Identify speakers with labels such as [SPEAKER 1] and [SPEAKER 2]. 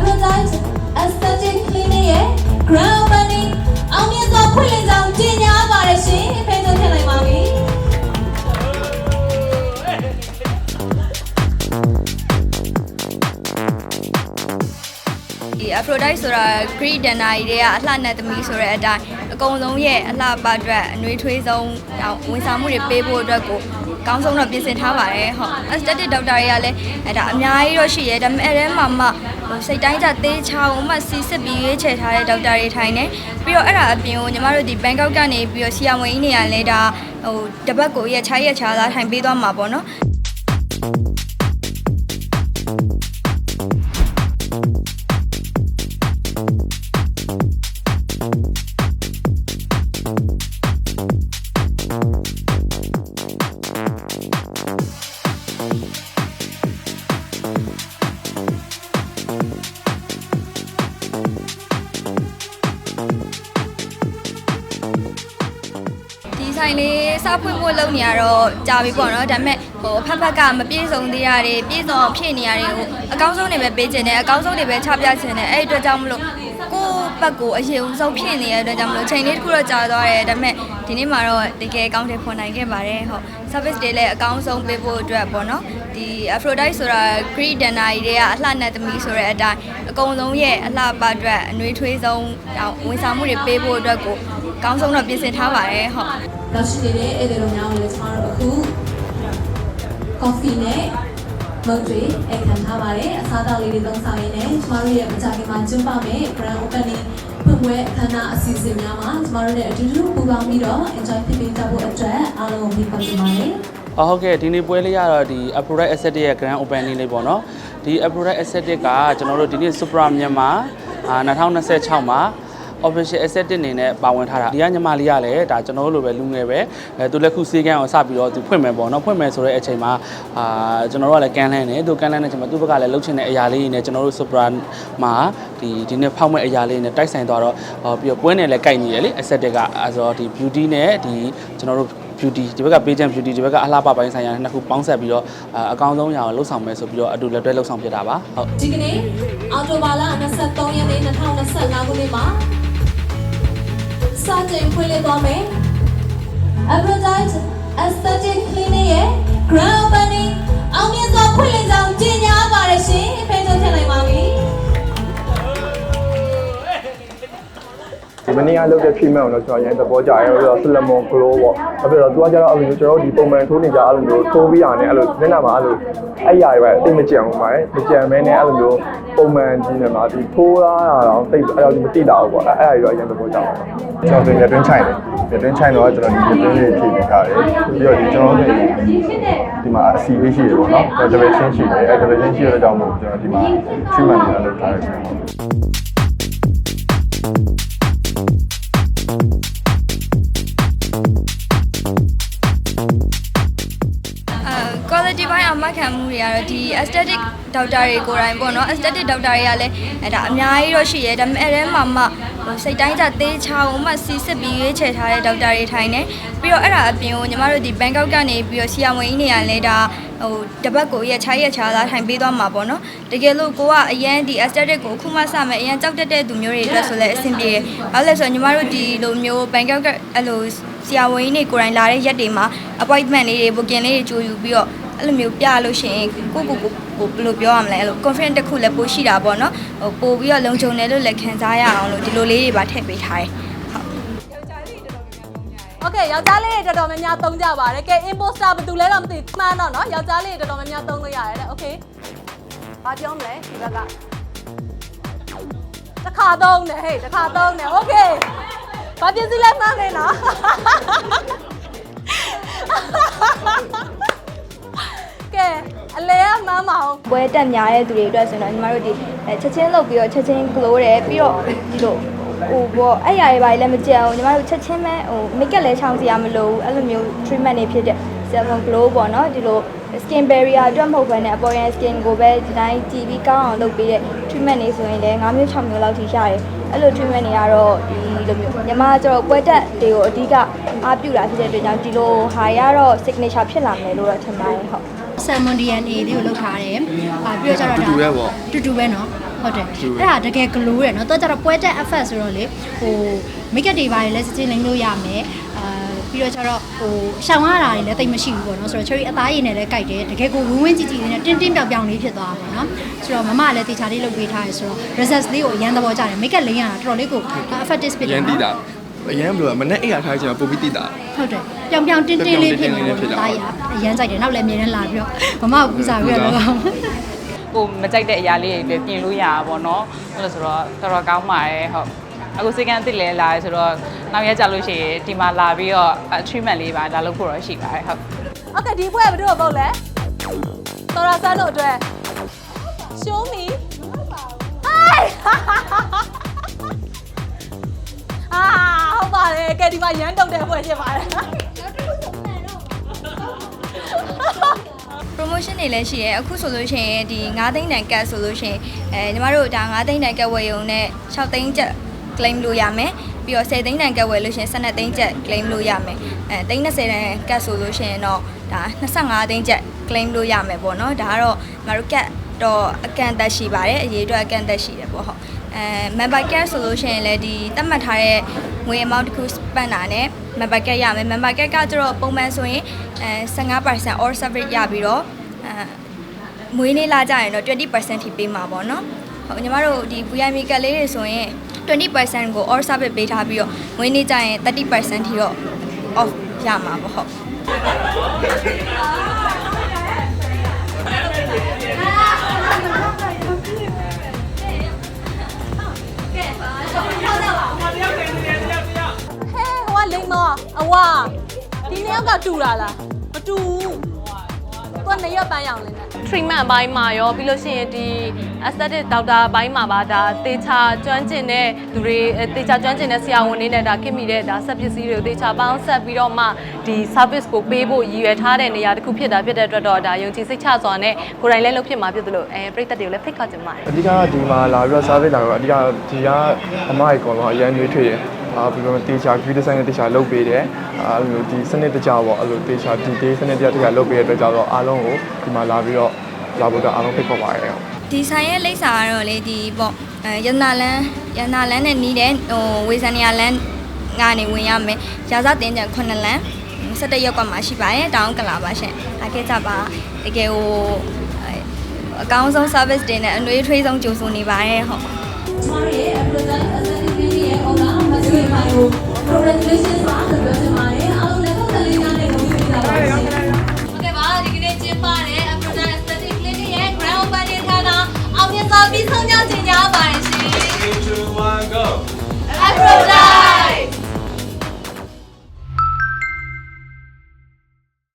[SPEAKER 1] Advertise Aesthetic Clinic ရဲ့ Grand Opening အောင်မြင်စွာဖွင့်လှစ်ကြောင်းကြေညာပါရရှင်ဖိတ်ထုတ်ဖြစ်နိုင်ပါပြီ
[SPEAKER 2] ဒီ Aphrodite ဆိုတာ Greek Dana တွေကအလှနဲ့သမီးဆိုတဲ့အတိုင်းအကုန်လုံးရဲ့အလှပအတွက်အနှွေးထွေးဆုံးတောင်ဝန်ဆောင်မှုတွေပေးဖို့အတွက်ကို ကောင်းဆုံးတော့ပြင်ဆင်ထားပါတယ်ဟုတ် aesthetic doctor တွေကလည်းအဲဒါအများကြီးတော့ရှိရဲဒါပေမဲ့အဲထဲမှာမှဟိုစိတ်တိုင်းကြသေးချောင်းမှစီစစ်ပြီးရွေးချယ်ထားတဲ့ doctor တွေထိုင်နေပြီးတော့အဲ့ဒါအပြင်ကိုညီမတို့ဒီ Bangkok ကနေပြီးတော့ဆီယဝင်ကြီးနေရလဲဒါဟိုတပတ်ကိုရက်ခြားရက်ခြားသားထိုင်ပေးသွားမှာပေါ့နော် ဆိုင်လေးစားဖွင့်ဖို့လုပ်နေရတော့ကြာပြီပေါ့နော်ဒါပေမဲ့ဟိုအဖက်ဖက်ကမပြည့်စုံသေးရတယ်ပြည့်စုံအောင်ဖြည့်နေရတယ်ဟိုအကောင်းဆုံးတွေပဲပေးခြင်းတယ်အကောင်းဆုံးတွေပဲချပြခြင်းတယ်အဲ့ဒီအတွက်ကြောင့်မလို့ကိုယ့်ဘက်ကိုအရင်ဆုံးဖြည့်နေတဲ့အတွက်ကြောင့်မလို့ချိန်လေးတစ်ခုတော့ကြာသွားတယ်ဒါပေမဲ့ဒီနေ့မှာတော့တကယ်ကောင်းတယ်ဖွင့်နိုင်ခဲ့ပါတယ်ဟုတ် service တွေလည်းအကောင်းဆုံးပေးဖို့အတွက်ပေါ့နော်ဒီ Aphrodite ဆိုတာ Greek Dana တွေကအလှနဲ့သမီးဆိုတဲ့အတိုင်းအကုန်လုံးရဲ့အလှပအတွက်အနှွေးထွေးဆုံးတောင်ဝန်ဆောင်မှုတွေပေးဖို့အတွက်ကိုကောင်းဆုံးတော့ပြင်ဆင်ထားပါတယ်ဟုတ်
[SPEAKER 1] နောက်ရှိနေတဲ့ဧည့်သည်တော်များကိုလည်းကျွန်တော်တို့အခု coffee နဲ့မုတ်တွေအခမ်းထားပါတယ်အစားအသောက်လေးတွေသုံးဆောင်ရင်းနဲ့ကျွန်တော်တို့ရဲ့မကြာခင်မှာကျင်းပမယ့် grand opening ဖွင့်ပွဲအခမ်းအနားအစီအစဉ်များမှာကျွန်တော်တို့လည်းအတူတူပူးပေါင်းပြီးတော့ enjoy ဖြစ်ပြီးကြဖို့အတွက်အားလုံးကိုဖိတ်ခေါ်ချင်ပါတယ်
[SPEAKER 3] အော်ဟုတ်ကဲ့ဒီနေ့ပွဲလေးကတော့ဒီ Aphrodite Asset ရဲ့ Grand Opening လေးပေါ့နော်ဒီ Aphrodite Asset ကကျွန်တော်တို့ဒီနေ့ Supra မြန်မာအာ2026မှာ official asset အနေနဲ့ပါဝင်ထားတာဒီကညီမလေးကလည်းဒါကျွန်တော်တို့လိုပဲလူငယ်ပဲအဲသူလည်းခုစေးကန်းအောင်စပြီးတော့သူဖွင့်မယ်ပေါ့နော်ဖွင့်မယ်ဆိုတဲ့အချိန်မှာအာကျွန်တော်တို့ကလည်းကန်းလန်းနေသူကန်းလန်းတဲ့အချိန်မှာသူ့ဘက်ကလည်းလှုပ်ချင်တဲ့အရာလေးတွေနဲ့ကျွန်တော်တို့ Supra မှာဒီဒီနေ့ဖောက်မဲ့အရာလေးတွေနဲ့တိုက်ဆိုင်သွားတော့ဟောပြီးတော့ပွဲနယ်လည်းကိုက်နေရလေ asset ကအဲဆိုတော့ဒီ beauty နဲ့ဒီကျွန်တော်တို့ beauty ဒီဘက်က pageant beauty ဒီဘက်ကအလှပပိုင်းဆိုင်ရာနှစ်ခုပေါင်းဆက်ပြီးတော့အာအကောင်းဆုံးရအောင်လှုပ်ဆောင်မယ်ဆိုပြီးတော့အတူလက်တွဲလှုပ်ဆောင်ဖြစ်တာပါဟုတ်
[SPEAKER 1] ဒီကနေ့အော်တိုဘာလ23ရက်နေ့2025ခုနှစ်မှာစ တင်ဖွင့်လှစ်သွားမယ် Advertise Aesthetic Clinic ရဲ့ Grand Opening အောင်မြင်စွာဖွင့်လှစ်ကြောင်းကြေညာပါရရှင်ဖိတ်ထုတ်ဖြစ်နိုင်ပါပြီ
[SPEAKER 4] ဒီမနေ့ကလုပ်တဲ့ treatment ကိုတော့ကျွန်တော်ရန်သဘောကျရဲပြီးတော့ cinnamon glow ပေါ့။အဲ့တော့သူကကျတော့အဲ့လိုမျိုးကျွန်တော်တို့ဒီပုံမှန်ထိုးနေကြအဲ့လိုမျိုးထိုးပြီးရတယ်အဲ့လိုမျက်နှာမှာအဲ့လိုအဲ့ရတွေပဲအသိမကြံဘူးပါတယ်။မကြံမဲနဲ့အဲ့လိုမျိုး ပုံမှန်ကြီးနေမှာဒီထိုးရတာတော့တိတ်အဲ့လိုမတိတာဘူးပေါ့။အဲ့အဲ့ဒါတွေတော့ရန်သဘောကျပါတယ်။ကျွန်တော်ဒီလက်တွင်းချိုင်တယ်။လက်တွင်းချိုင်တော့ကျွန်တော်ဒီလက်တွင်းလေးဖြည့်ပေးထားတယ်။ပြီးတော့ဒီကျွန်တော်တို့ဒီမှာအစီလေးရှိတယ်ပေါ့နော်။ဒါပေမဲ့ချင်းရှိတယ်။အဲ့ဒါပေမဲ့ချင်းရှိတဲ့ကြောင့်မို့ကျွန်တော်ဒီမှာ treatment တွေလုပ်ထားတယ် ကတော့
[SPEAKER 2] ဒီ aesthetic doctor တွေကိုယ်တိုင်ပေါ့နော် aesthetic doctor တွေကလည်းအဲဒါအများကြီးတော့ရှိရဲဒါပေမဲ့အဲထဲမှာမှဟိုစိတ်တိုင်းကြသေးချောင်းမှစီစစ်ပြီးရွေးချယ်ထားတဲ့ doctor တွေထိုင်နေပြီးတော့အဲ့ဒါအပြင်ကိုညီမတို့ဒီ Bangkok ကနေပြီးတော့ဆီယဝင်ကြီးနေရလဲဒါဟိုတပတ်ကိုရက်ခြားရက်ခြားသားထိုင်ပေးသွားမှာပေါ့နော်တကယ်လို့ကိုကအရန်ဒီ aesthetic ကိုအခုမှစမယ်အရန်ကြောက်တက်တဲ့သူမျိုးတွေအတွက်ဆိုလဲအဆင်ပြေတယ်။ဘာလို့လဲဆိုတော့ညီမတို့ဒီလိုမျိုး Bangkok ကအဲ့လိုဆရာဝန်ကြီးတွေကိုယ်တိုင်လာတဲ့ရက်တွေမှာ appointment လေးတွေ booking လေးတွေကြိုယူပြီးတော့ အဲ့လိုမျိုးပြလို့ရှိရင်ကိုကိုကိုကိုဘယ်လိုပြောရမလဲအဲ့လို confidence တစ်ခုလည်းပို့ရှိတာပေါ့နော်ဟိုပို့ပြီးတော့လုံခြုံတယ်လို့လည်းခံစားရအောင်လို့ဒီလိုလေးတွေပါထည့်ပေးထားတယ်ဟုတ်
[SPEAKER 5] โอเคယောက်ျားလေးတွေတော်တော်များများသုံးကြပါတယ်ကဲ imposter ဘယ်သူလဲတော့မသိဘူးမှန်းတော့เนาะယောက်ျားလေးတွေတော်တော်များများသုံးလို့ရတယ်တဲ့โอเคဘာပြောမလဲဒီဘက်ကတစ်ခါသုံးတယ်ဟေးတစ်ခါသုံးတယ်โอเคဘာပြစီလဲမှန်းနေနော် အလဲကမှန်းမအောင်
[SPEAKER 2] ပွဲတက်များတဲ့သူတွေအတွက်ဆိုရင်တော့ညီမတို့ဒီအဲချက်ချင်းလုပ်ပြီးတော့ချက်ချင်း glow တယ်ပြီးတော့ဒီလိုဟိုဘောအဲ့ရတွေပါလည်းမကြံဘူးညီမတို့ချက်ချင်းပဲဟို make up လည်းချောင်းစရာမလိုဘူးအဲ့လိုမျိုး treatment တွေဖြစ်တဲ့ seven glow ပေါ့နော်ဒီလို skin barrier အတွက်မဟုတ်ဘဲနဲ့အပေါ်ရန် skin ကိုပဲဒီတိုင်းကြည့်ပြီးကောင်းအောင်လုပ်ပေးတဲ့ treatment တွေဆိုရင်လည်း9မျိုး6မျိုးလောက်ထိရတယ်အဲ့လို treatment တွေကတော့ဒီလိုမျိုးညီမကျတော့ပွဲတက်တွေကိုအဓိကအားပြုတာဖြစ်တဲ့အတွက်ကြောင့်ဒီလိုဟာရတော့ signature ဖြစ်လာမယ်လို့တော့ထင်ပါတယ်ဟုတ်
[SPEAKER 6] salmon DNA လေးကိုလောက်ထားတယ်။အာပြီးတော့ကျတော့ဒါတူတူပဲပေါ့တူတူပဲနော်ဟုတ်တယ်အဲ့ဒါတကယ် glow ရယ်နော်တော့ကျတော့ပွဲတက် effect ဆိုတော့လေဟို makeup တွေပါလေလက်စစ်ချင်းလိမ့်လို့ရမယ်အာပြီးတော့ကျတော့ဟိုရှောင်ရတာတွေလည်းတိတ်မရှိဘူးပေါ့နော်ဆိုတော့ cherry အသားရည်နဲ့လည်းကြိုက်တယ်တကယ်ကိုဝင်းဝင်းကြည်ကြည်နဲ့တင်းတင်းပြောင်ပြောင်လေးဖြစ်သွားတာပေါ့နော်ဆိုတော့မမလည်းတေချာလေးလုပ်ပေးထားရယ်ဆိုတော့ results လေးကိုအရန်သဘောကျတယ် makeup လိမ့်ရတာတော်တော်လေးကို effective ဖြစ်တယ်
[SPEAKER 4] နော် အရန်ဘယ်လိုလဲမနဲ့အိပ်ရထားချင်တာပိုပြီးတိတာ
[SPEAKER 6] ဟုတ်တယ်ပြောင်ပြောင်တင်းတင်းလေးဖြစ်နေတယ်ဒါရအရန်ကြိုက်တယ်နောက်လည်းအမြဲတမ်းလာပြီးတော့မမကိုကူစားပြီးတော့လောက်
[SPEAKER 7] ကိုမကြိုက်တဲ့အရာလေးတွေလည်းပြင်လို့ရတာပေါ့နော်အဲ့လိုဆိုတော့တော်တော်ကောင်းပါတယ်ဟုတ်အခုစေကန်းအစ်စ်လဲလာဆိုတော့နောက်ရကြလို့ရှိရင်ဒီမှာလာပြီးတော့ treatment လေးပါဒါလုပ်ဖို့တော့ရှိပါတယ်ဟုတ်
[SPEAKER 5] ဟုတ်ကဲ့ဒီဘွဲဘယ်လိုပေါ့လဲတော်တော်ဆန်းတို့အတွက်ရှုံးမီဟိုင်း အာဟုတ်ပါတယ်ကဲဒီမှာရမ်းတုံတဲ့ပွဲဖြစ်ပါတယ်
[SPEAKER 2] promotion တွေလည်းရှိရဲအခုဆိုလို့ရှိရင်ဒီ9သိန်းတန်ကတ်ဆိုလို့ရှိရင်အဲညီမတို့ဒါ9သိန်းတန်ကတ်ဝယ်ရုံနဲ့6သိန်းကျပ် claim လို့ရမယ်ပြီးတော့10သိန်းတန်ကတ်ဝယ်လို့ရှိရင်12သိန်းကျပ် claim လို့ရမယ်အဲသိန်း30တန်ကတ်ဆိုလို့ရှိရင်တော့ဒါ25သိန်းကျပ် claim လို့ရမယ်ပေါ့နော်ဒါကတော့ညီမတို့ကတ်တော့အကန့်အသတ်ရှိပါတယ်အရေးအတွက်အကန့်အသတ်ရှိတယ်ပေါ့ဟုတ် အဲ member care ဆိုလို့ရှိရင်လည်းဒီသတ်မှတ်ထားတဲ့ငွေ amount တစ်ခု spend တာနဲ့ member care ရမယ် member care ကကျတော့ပုံမှန်ဆိုရင်အဲ15% or service ရပြီးတော့အဲမွေးနေ့လာကြရင်တော့20%ထိပေးမှာပေါ့နော်ဟုတ်ညီမတို့ဒီ VIP ကတ်လေးတွေဆိုရင်20%ကို or service ပေးထားပြီးတော့မွေးနေ့ကြရင်30%ထိတော့ off ရမှာပေါ့ဟုတ်
[SPEAKER 5] အဝါဒီနှစ်ယောက်ကတူတာလားမတူဘူးသူကနှစ်ရက်ပန်းရောင်လင်းတယ်
[SPEAKER 8] treatment အပိုင်းမှာရောပြီးလို့ရှိရင်ဒီ aesthetic doctor အပိုင်းမှာပါဒါတေချာကျွမ်းကျင်တဲ့လူတွေအဲတေချာကျွမ်းကျင်တဲ့ဆရာဝန်တွေနဲ့ဒါခင်မိတဲ့ဒါဆက်ပစ္စည်းတွေကိုတေချာပေါင်းဆက်ပြီးတော့မှဒီ service ကိုပေးဖို့ရည်ရွယ်ထားတဲ့နေရာတစ်ခုဖြစ်တာဖြစ်တဲ့အတွက်တော့ဒါယုံကြည်စိတ်ချစွာနဲ့ကိုယ်တိုင်လည်းလုပ်ဖြစ်မှာဖြစ်သလိုအဲပြည်သက်တွေကိုလည်းဖိတ်ခေါ်ချင်ပါတယ်
[SPEAKER 4] အဓိကဒီမှာလာပြီးတော့ service လာတော့အဓိကဒီကအမကြီးကောင်တော့အရန်ရွေးထွေးတယ် အာပြီးတော့တေချာ view design နဲ့တေချာလုပ်ပေးတယ်အာအဲ့လိုဒီစနစ်တကျပေါ့အဲ့လိုတေချာဒီ day စနစ်တကျတေချာလုပ်ပေးတဲ့အတွက်ကြောင့်တော့အားလုံးကိုဒီမှာလာပြီးတော့လာဖို့တော့အားလုံးဖိတ်ခေါ်ပါတယ်
[SPEAKER 2] ဒီဆိုင်ရဲ့လိပ်စာကတော့လေဒီပေါ့အဲရတနာလန်းရတနာလန်းနဲ့နီးတဲ့ဟိုဝေဇန်နီယာလန်းကနေဝင်ရမယ်ရာဇတင်ကြ9လန်း17ရောက်ကမှရှိပါတယ်တောင်းကလာပါရှင်အားခဲ့ကြပါတကယ်ဟိုအကောင်းဆုံး service တင်တဲ့အနှွေးထွေးဆုံးကြိုဆိုနေပါတယ်ဟုတ်
[SPEAKER 1] ကျမတို့ရဲ့ Apple Aesthetic Beauty ရဲ့ owner မဆွေမိုင်ကို congratulations ပါလို့ပြောချ င်ပါတယ်အား